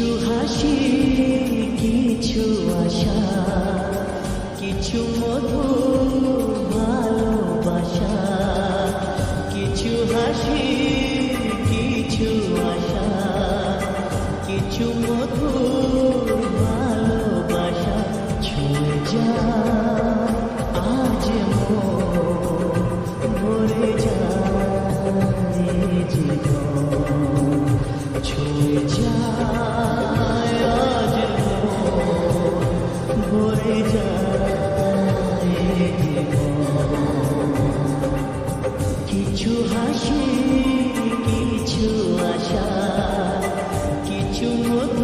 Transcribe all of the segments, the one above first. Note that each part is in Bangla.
কিছু হাসি, কিছু আশা, কিছু মধু ভালোবাসা, কিছু হাসি, কিছু আশা, কিছু মধু ভালোবাসা, ছুঁয়ে যা, আজ মরে যা জীবন কিছু হাসি কিছু আশা কিছু মতো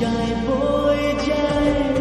trái bối trái